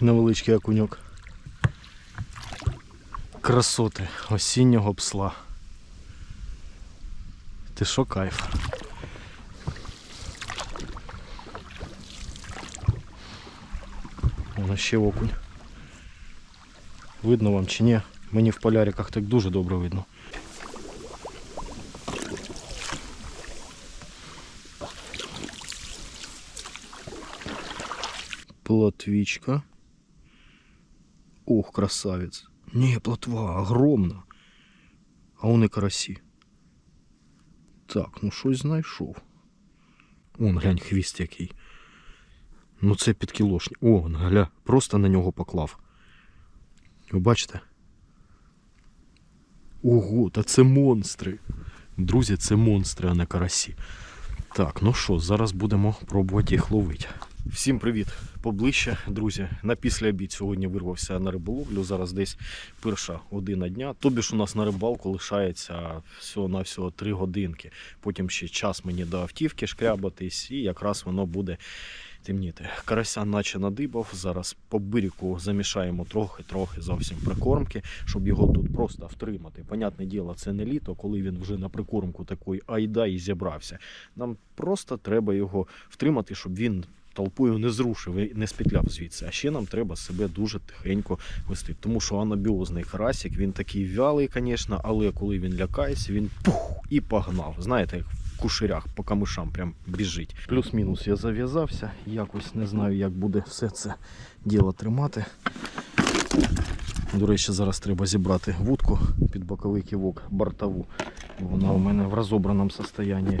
Невеличкий окуньок. Красоти осіннього псла. Ти що кайф? Вона ще окунь. Видно вам чи ні? Мені в поляриках так дуже добре видно. Плотвичка. Ох, красавец. Не, плотва, огромна. А он і карасі. Так, ну щось знайшов. Вон, глянь, хвіст який. Ну це підкілошник. О, гля, просто на нього поклав. Ви бачите? Ого, та це монстри. Друзі, це монстри, а не карасі. Так, ну що, зараз будемо пробувати їх ловити. Всім привіт! Поближче, друзі. На після обід сьогодні вирвався на риболовлю. Зараз десь перша година дня. Тобі ж у нас на рибалку лишається всього на всього 3 годинки. Потім ще час мені до автівки шкрябатись, і якраз воно буде темніти. Карася наче надибав. Зараз по бирику замішаємо трохи-трохи зовсім прикормки, щоб його тут просто втримати. Понятне діло, це не літо, коли він вже на прикормку такої айда і зібрався. Нам просто треба його втримати, щоб він толпою не зрушив і не спетляв звідси. А ще нам треба себе дуже тихенько вести. Тому що анабіозний карасик, він такий вялий, звісно, але коли він лякається, він пух і погнав. Знаєте, як в кушерях по камишам прям біжить. Плюс-мінус я зав'язався. Якось не знаю, як буде все це діло тримати. До речі, зараз треба зібрати вудку під боковий ківок бортову. Вона у мене в розобраному стані.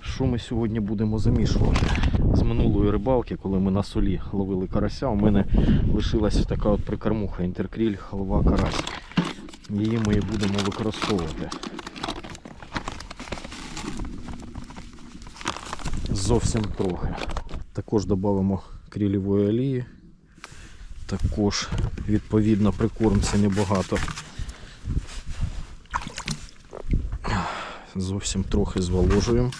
Що ми сьогодні будемо замішувати? З минулої рибалки, коли ми на солі ловили карася, у мене лишилася така от прикормуха інтеркріль, халва карась. Її ми і будемо використовувати. Зовсім трохи. Також додамо крілівої олії. Також, відповідно, прикормці небагато. Зовсім трохи зволожуємо.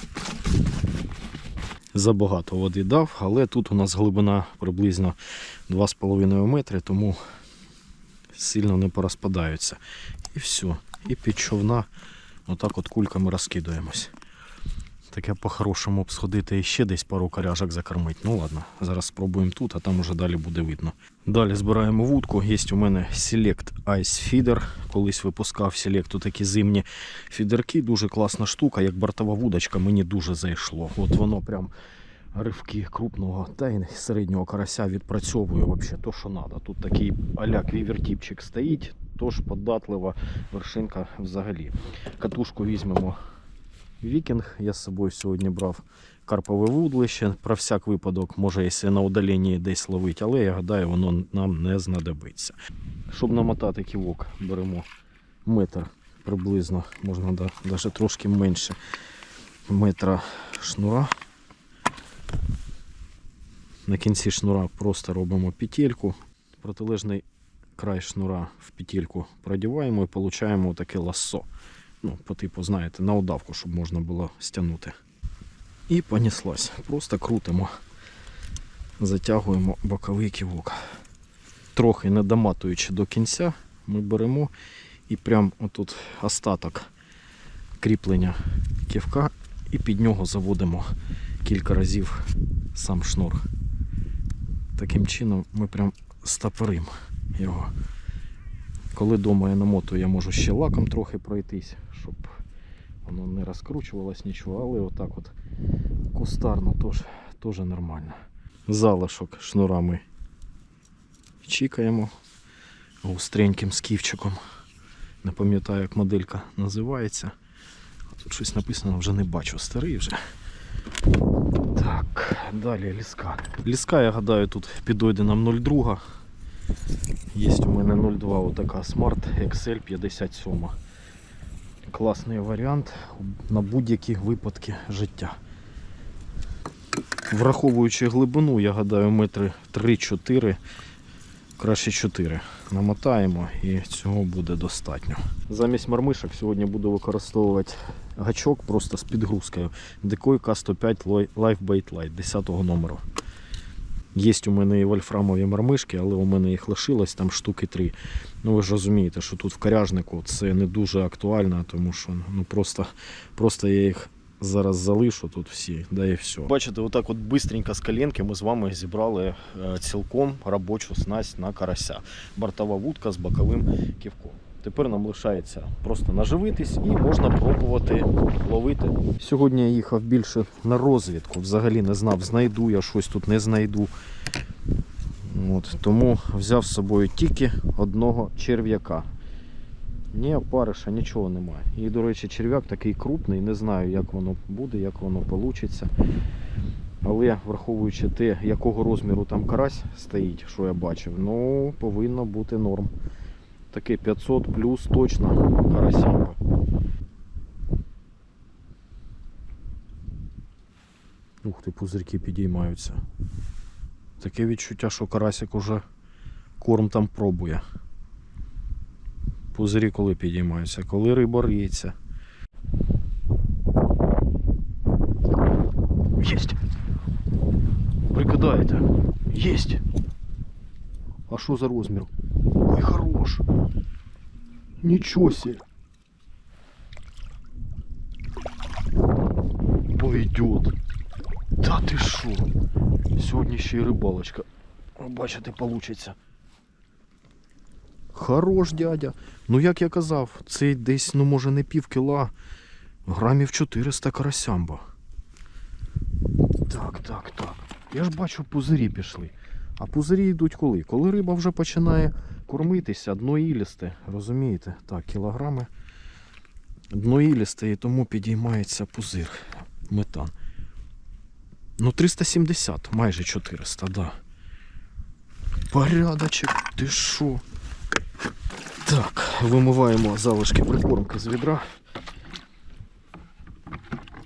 Забагато води дав, але тут у нас глибина приблизно 2,5 метри, тому сильно не порозпадаються. І все. І під човна отак от кульками розкидуємось. Таке по-хорошому б сходити і ще десь пару коряжок закормити. Ну ладно, зараз спробуємо тут, а там уже далі буде видно. Далі збираємо вудку. Є у мене Select Ice Feeder. Колись випускав Select такі зимні фідерки. Дуже класна штука, як бортова вудочка, мені дуже зайшло. От воно прям ривки крупного та й середнього карася відпрацьовує взагалі то, що треба. Тут такий аля квівертіпчик стоїть, тож податлива вершинка взагалі. Катушку візьмемо Вікінг. Я з собою сьогодні брав карпове вудлище. Про всяк випадок, може, якщо на удаленні десь ловить, але я гадаю, воно нам не знадобиться. Щоб намотати ківок, беремо метр приблизно, можна навіть трошки менше метра шнура. На кінці шнура просто робимо петельку. Протилежний край шнура в петельку продіваємо і отримуємо таке лассо ну, по типу, знаєте, на удавку, щоб можна було стягнути. І понеслась. Просто крутимо, затягуємо боковий ківок. Трохи не доматуючи до кінця, ми беремо і прям отут остаток кріплення ківка і під нього заводимо кілька разів сам шнур. Таким чином ми прям стопоримо його. Коли вдома я намотую, я можу ще лаком трохи пройтись, щоб воно не розкручувалось нічого, але отак от кустарно теж, теж нормально. Залишок шнурами чікаємо густреньким скіфчиком. Не пам'ятаю, як моделька називається. Тут щось написано, вже не бачу, старий вже. Так, далі ліска. Ліска, я гадаю, тут підойде нам 0,2. Є у мене 02 отака Smart XL 57. Класний варіант на будь-які випадки життя. Враховуючи глибину, я гадаю, метри 3-4, краще 4. Намотаємо і цього буде достатньо. Замість мармишок сьогодні буду використовувати гачок просто з підгрузкою. Декой К105 Lifebait Light 10 номеру. Є у мене і вольфрамові мармишки, але у мене їх лишилось там штуки три. Ну ви ж розумієте, що тут в коряжнику це не дуже актуально, тому що ну просто, просто я їх зараз залишу тут всі, да і все. Бачите, отак от бистренько з коленки ми з вами зібрали е, цілком робочу снасть на карася. Бортова вудка з боковим ківком. Тепер нам лишається просто наживитись і можна пробувати ловити. Сьогодні я їхав більше на розвідку, взагалі не знав, знайду я щось тут, не знайду. От, тому взяв з собою тільки одного черв'яка. Ні, опариша, нічого немає. І, до речі, черв'як такий крупний, не знаю, як воно буде, як воно вийде. Але враховуючи те, якого розміру там карась стоїть, що я бачив, ну повинно бути норм. Таке 500 плюс точно карасянка. Ух ти, пузирки підіймаються. Таке відчуття, що карасик уже корм там пробує. Пузирі коли підіймаються, коли риба риється. Єсть! Прикидаєте? Єсть! А що за розмір? Ой, хорош! Нічого себе! Пойдет! Та ти що? Сьогодні ще й рибалочка. Бачите, получиться. Хорош, дядя. Ну як я казав, цей десь, ну може не пів кіла, грамів 400 карасямба. Так, так, так. Я ж бачу, пузирі пішли. А пузирі йдуть коли? Коли риба вже починає кормитися, дно ілісте, розумієте? Так, кілограми. Дно ілісте і тому підіймається пузир. Метан. Ну, 370, майже 400, да. Порядочок, ти що? Так, вимиваємо залишки прикормки з відра.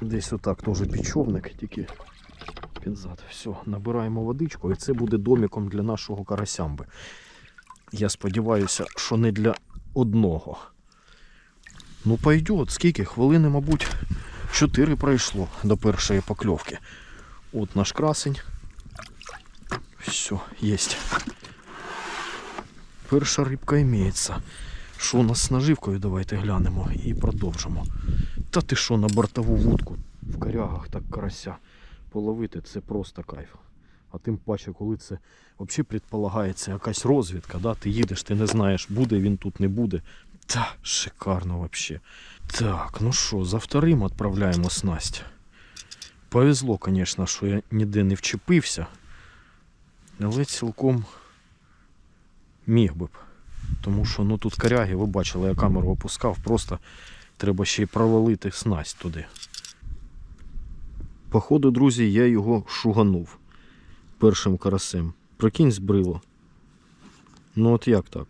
Десь отак теж підчовник, тільки під зад. Все, набираємо водичку і це буде доміком для нашого карасямби. Я сподіваюся, що не для одного. Ну, пойдет, скільки? Хвилини, мабуть, 4 пройшло до першої покльовки. От наш красень. Все, есть. Перша рибка імеється. Що у нас з наживкою? Давайте глянемо і продовжимо. Та ти що на бортову вудку в корягах так карася половити це просто кайф. А тим паче, коли це взагалі предполагається якась розвідка, да? ти їдеш, ти не знаєш, буде він тут, не буде. Та шикарно взагалі. Так, ну що, за вторим відправляємо снасть. Повезло, звісно, що я ніде не вчепився. Але цілком міг би б. Тому що ну тут коряги, ви бачили, я камеру опускав, просто треба ще й провалити снасть туди. Походу, друзі, я його шуганув першим карасем. Прикинь збрило. Ну от як так?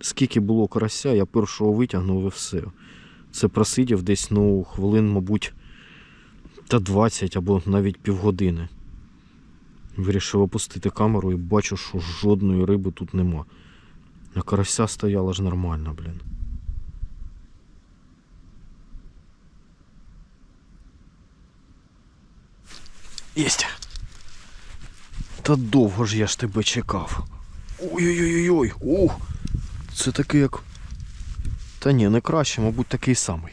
Скільки було карася, я першого витягнув і все. Це просидів десь, ну, хвилин, мабуть, та 20 або навіть півгодини. Вирішив опустити камеру і бачу, що жодної риби тут нема. А карася стояла ж нормально, блін. Єсть. Та довго ж я ж тебе чекав. Ой-ой-ой-ой. Ух. Це такий як. Та ні, не краще, мабуть, такий самий.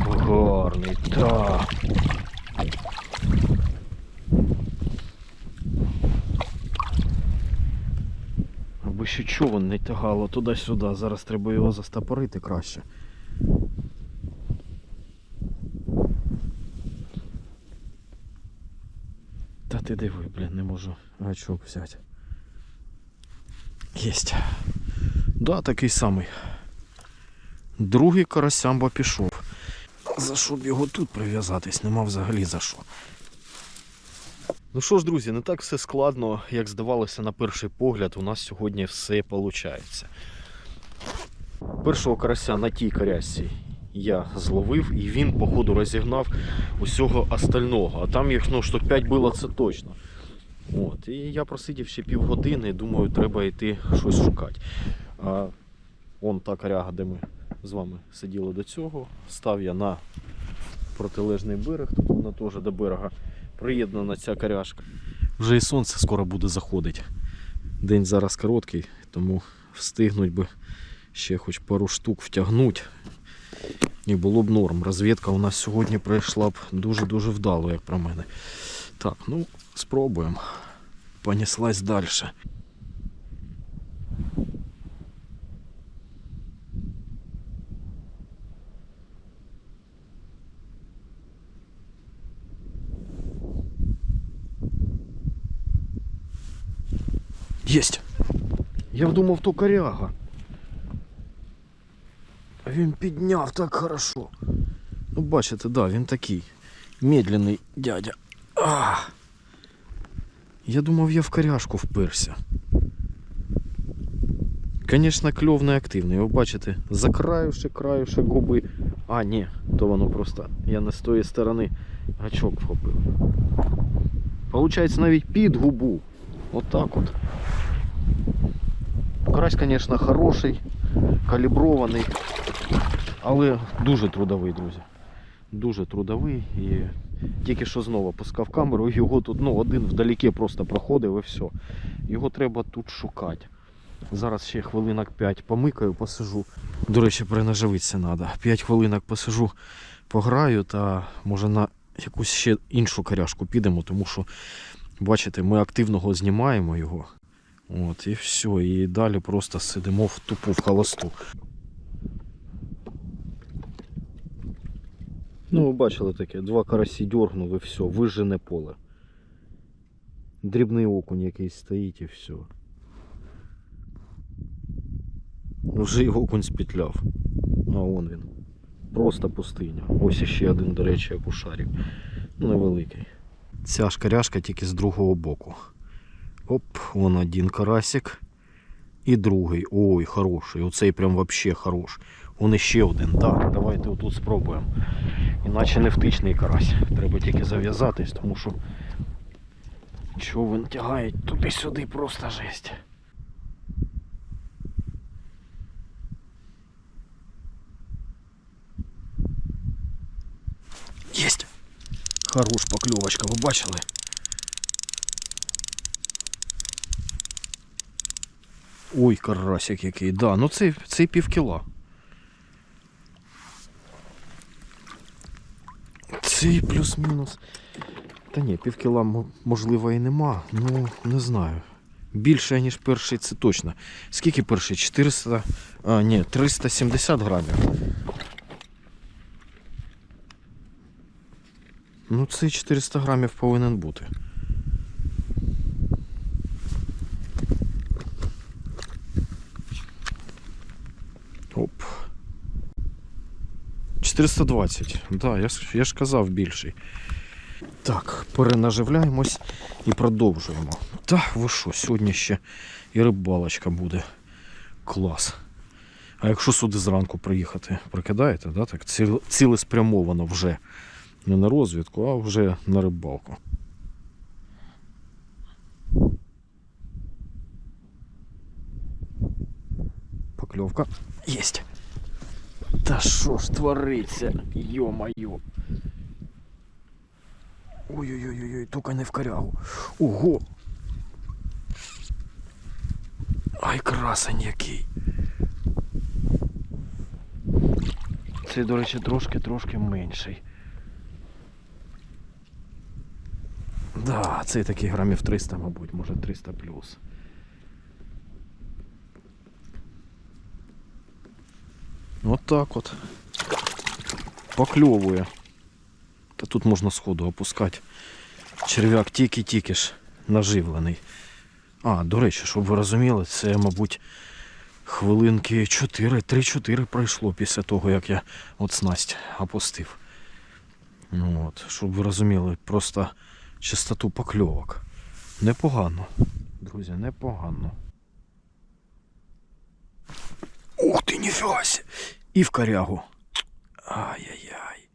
Гарний, так. Аби ще човен не тягало туди-сюди. Зараз треба його застопорити краще. Ти диви, блін, не можу гачок взяти. Єсть. Да, такий самий. Другий карасямба пішов. За що б його тут прив'язатись, нема взагалі за що. Ну що ж, друзі, не так все складно, як здавалося на перший погляд, у нас сьогодні все виходить. Першого карася на тій карясі я зловив і він, походу, розігнав усього остального. А там їх ну, штук 5 було, це точно. От, і я просидів ще півгодини, думаю, треба йти щось шукати. А он та коряга, де ми з вами сиділи до цього, став я на протилежний берег, тут вона теж до берега приєднана ця коряшка. Вже і сонце скоро буде заходити. День зараз короткий, тому встигнуть би ще хоч пару штук втягнути. І було б норм. Розвідка у нас сьогодні пройшла б дуже-дуже вдало, як про мене. Так, ну, спробуємо. Понеслась далі. Єсть! Я думав, то коряга. Він підняв так хорошо. Ну, бачите, да, він такий медленний дядя. А! Я думав, я в коряшку вперся. Звісно, кльов не активний. Ви бачите, закраюши, краюши губи. А, ні, то воно просто. Я не з тої сторони гачок вхопив. Получається навіть під губу. Отак от. Карась, звісно, хороший, калібрований, але дуже трудовий, друзі. Дуже трудовий і тільки що знову пускав камеру, його тут ну, один вдалеке просто проходив і все. Його треба тут шукати. Зараз ще хвилинок 5 помикаю, посижу. До речі, перенаживитися треба. 5 хвилинок посижу, пограю та може на якусь ще іншу коряшку підемо, тому що, бачите, ми активного знімаємо його. От, і все. І далі просто сидимо в тупу в холосту. Ну, ви бачили таке, два карасі дьоргнули, все, вижене поле. Дрібний окунь якийсь стоїть і все. Вже й окунь спітляв. А он він. Просто пустиня. Ось іще один, до речі, як у шарик. Невеликий. Ця шкаряшка тільки з другого боку. Оп, вон один карасик. І другий. Ой, хороший. Оцей прям вообще хорош. Он іще один, так. Давайте отут спробуємо. Іначе не втичний карась. Треба тільки зав'язатись, тому що човен тягає туди-сюди просто жесть. Єсть! Хорош покльовочка, ви бачили? Ой, карасик який, да, ну це, це пів кіла. Цей плюс-мінус. Та ні, пів кіла можливо і нема. Ну, не знаю. Більше, ніж перший, це точно. Скільки перший? 400. А, ні, 370 грамів. Ну, цей 400 грамів повинен бути. Оп. 420. Да, я, ж- я ж казав більший. Так, перенаживляємось і продовжуємо. Та ви що, сьогодні ще і рибалочка буде. Клас. А якщо сюди зранку приїхати, прикидаєте, да? так цілеспрямовано вже. Не на розвідку, а вже на рибалку. Покльовка. Єсть. Та що ж твориться? Йо-моє. Ой-ой-ой, тільки не в корягу. Ого! Ай, красень який. Цей, до речі, трошки-трошки менший. Да, цей такий грамів 300, мабуть, може 300 плюс. От так от. Покльовує. Та тут можна сходу опускати. Черв'як тільки-тільки ж наживлений. А, до речі, щоб ви розуміли, це, мабуть, хвилинки 4, 3-4 пройшло після того, як я от снасть опустив. Ну, от, щоб ви розуміли, просто чистоту покльовок. Непогано. Друзі, непогано. Ух ти, ніфіга сі! І в корягу. Ай-яй-яй.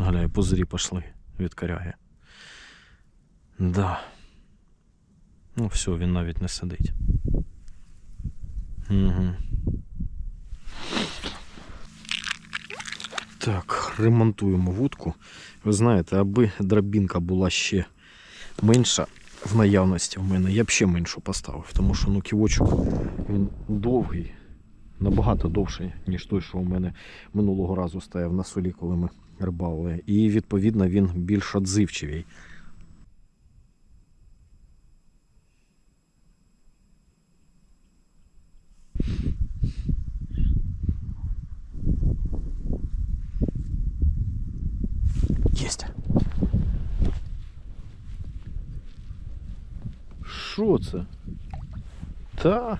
Галя, пузирі пішли від коряги. Да. Ну все, він навіть не сидить. Угу. Так, ремонтуємо вудку. Ви знаєте, аби драбінка була ще менша в наявності в мене, я б ще меншу поставив, тому що ну, ківочок він довгий, набагато довший, ніж той, що у мене минулого разу стояв на солі, коли ми рибали. І відповідно він більш отзивчивий. Єсть. Що це? Та.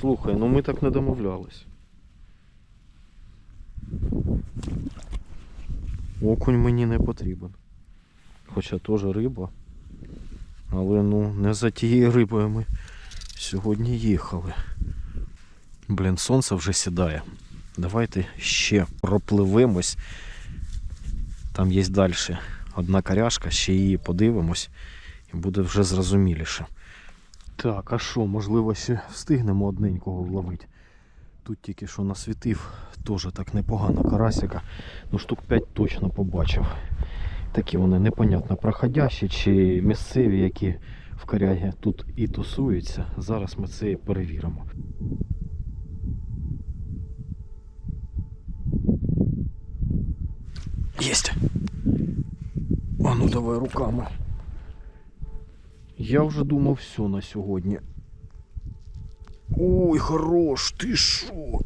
Слухай, ну ми так не домовлялись. Окунь мені не потрібен. Хоча теж риба. Але ну не за тією рибою ми сьогодні їхали. Блін, сонце вже сідає. Давайте ще пропливемось. Там є далі одна коряшка, ще її подивимось буде вже зрозуміліше. Так, а що, можливо, ще встигнемо одненького вловити. Тут тільки що насвітив, теж так непогано карасика. Ну штук 5 точно побачив. Такі вони непонятно проходящі чи місцеві, які в корягі тут і тусуються. Зараз ми це і перевіримо. Єсть! А ну давай руками. Я вже думав все на сьогодні. Ой, хорош, ти що?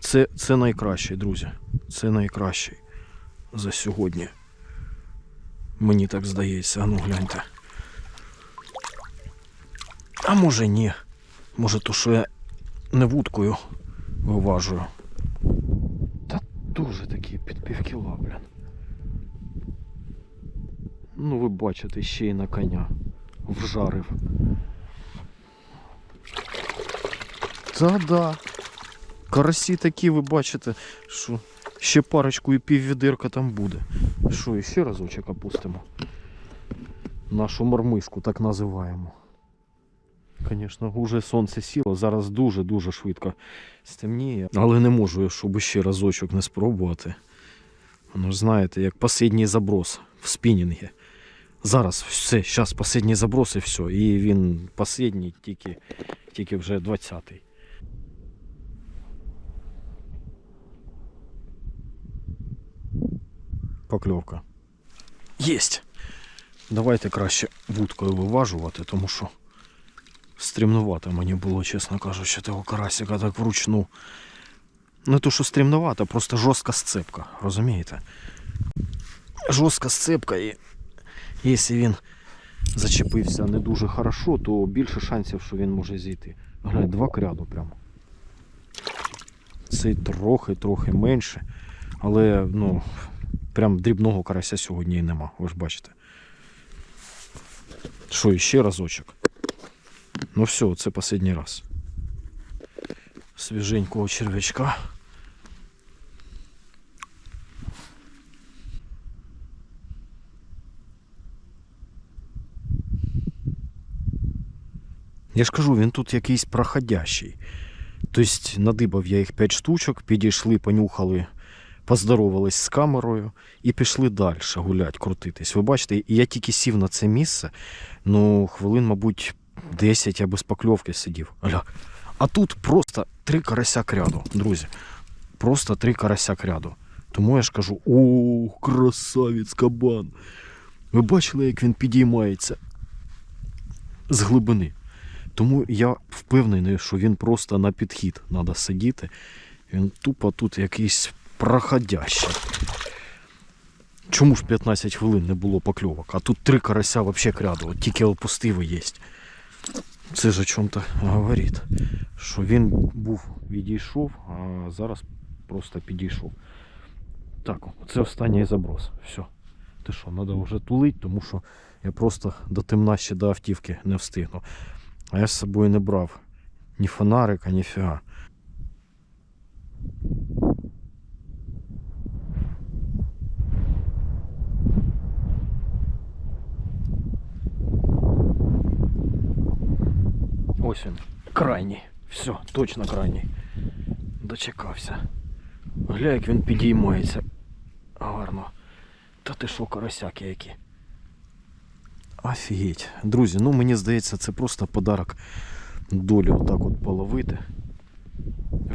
Це, це найкращий, друзі. Це найкращий за сьогодні. Мені так здається, а ну гляньте. А може ні. Може то, що я не вудкою виважую. Та дуже такі під півкіла, блін. Ну, ви бачите, ще й на коня вжарив. Та-да. Карасі такі, ви бачите, що ще парочку і піввідерка там буде. Що, ще разочок опустимо. Нашу мормишку так називаємо. Звісно, вже сонце сіло, зараз дуже-дуже швидко стемніє. Але не можу, щоб ще разочок не спробувати. Ну знаєте, як останній заброс в спінінгі. Зараз все, зараз останній заброс і все. І він останній, тільки, тільки вже 20-й. Покльовка. Єсть! Давайте краще вудкою виважувати, тому що стрімнувато мені було, чесно кажучи, того карасика так вручну. Не то, що стрімнувато, просто жорстка сцепка, розумієте? Жорстка сцепка і якщо він зачепився не дуже хорошо, то більше шансів, що він може зійти. Глянь, два кряду прямо. Цей трохи-трохи менше. Але ну, прям дрібного карася сьогодні і нема, ви ж бачите. Що, іще разочок? Ну все, це останній раз. Свіженького черв'ячка. Я ж кажу, він тут якийсь проходящий. Тобто надибав я їх 5 штучок, підійшли, понюхали, поздоровались з камерою і пішли далі гулять, крутитись. Ви бачите, я тільки сів на це місце, ну, хвилин, мабуть, 10 я без покльовки сидів. Аля. А тут просто три карася кряду, друзі. Просто три карася кряду. Тому я ж кажу: о, красавець кабан. Ви бачили, як він підіймається з глибини. Тому я впевнений, що він просто на підхід треба сидіти. Він тупо тут якийсь проходящий. Чому ж 15 хвилин не було покльовок? А тут три карася взагалі кряду, тільки опустив є. Це ж о чому-то говорить. Що він був відійшов, а зараз просто підійшов. Так, це останній заброс. Все. Ти що, треба вже тулити, тому що я просто до темна ще до автівки не встигну. А я з собою не брав ні фонарика, ні фіга. Ось він, крайній. Все, точно крайній. Дочекався. Гля, як він підіймається. Гарно. Та ти що, карасяки які. Офігеть. Друзі, ну мені здається, це просто подарок долі отак от половити.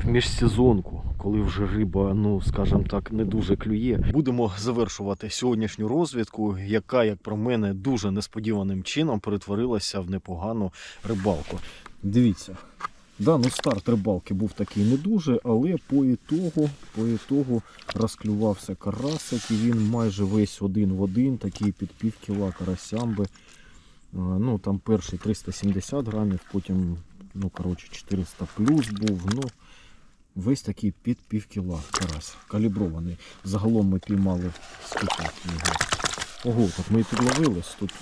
В міжсезонку, коли вже риба, ну скажімо так, не дуже клює. Будемо завершувати сьогоднішню розвідку, яка, як про мене, дуже несподіваним чином перетворилася в непогану рибалку. Дивіться. Да, ну старт рибалки був такий не дуже, але по ітогу, по ітогу розклювався карасик, і він майже весь один в один, такий під пів кіла карасямби. Ну, там перший 370 грамів, потім, ну, коротше, 400 плюс був. Ну, весь такий під пів кіла карась, калібрований. Загалом ми піймали скільки його. Ого, так ми і підловились тут.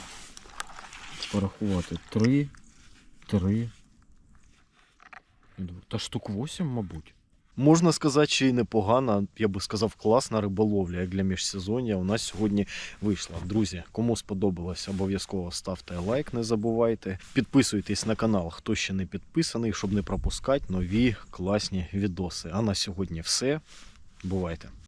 Порахувати. Три, три, та штук 8, мабуть. Можна сказати, і непогана, я би сказав, класна риболовля, як для міжсезоння. У нас сьогодні вийшла. Друзі, кому сподобалось, обов'язково ставте лайк, не забувайте. Підписуйтесь на канал, хто ще не підписаний, щоб не пропускати нові класні відоси. А на сьогодні все. Бувайте!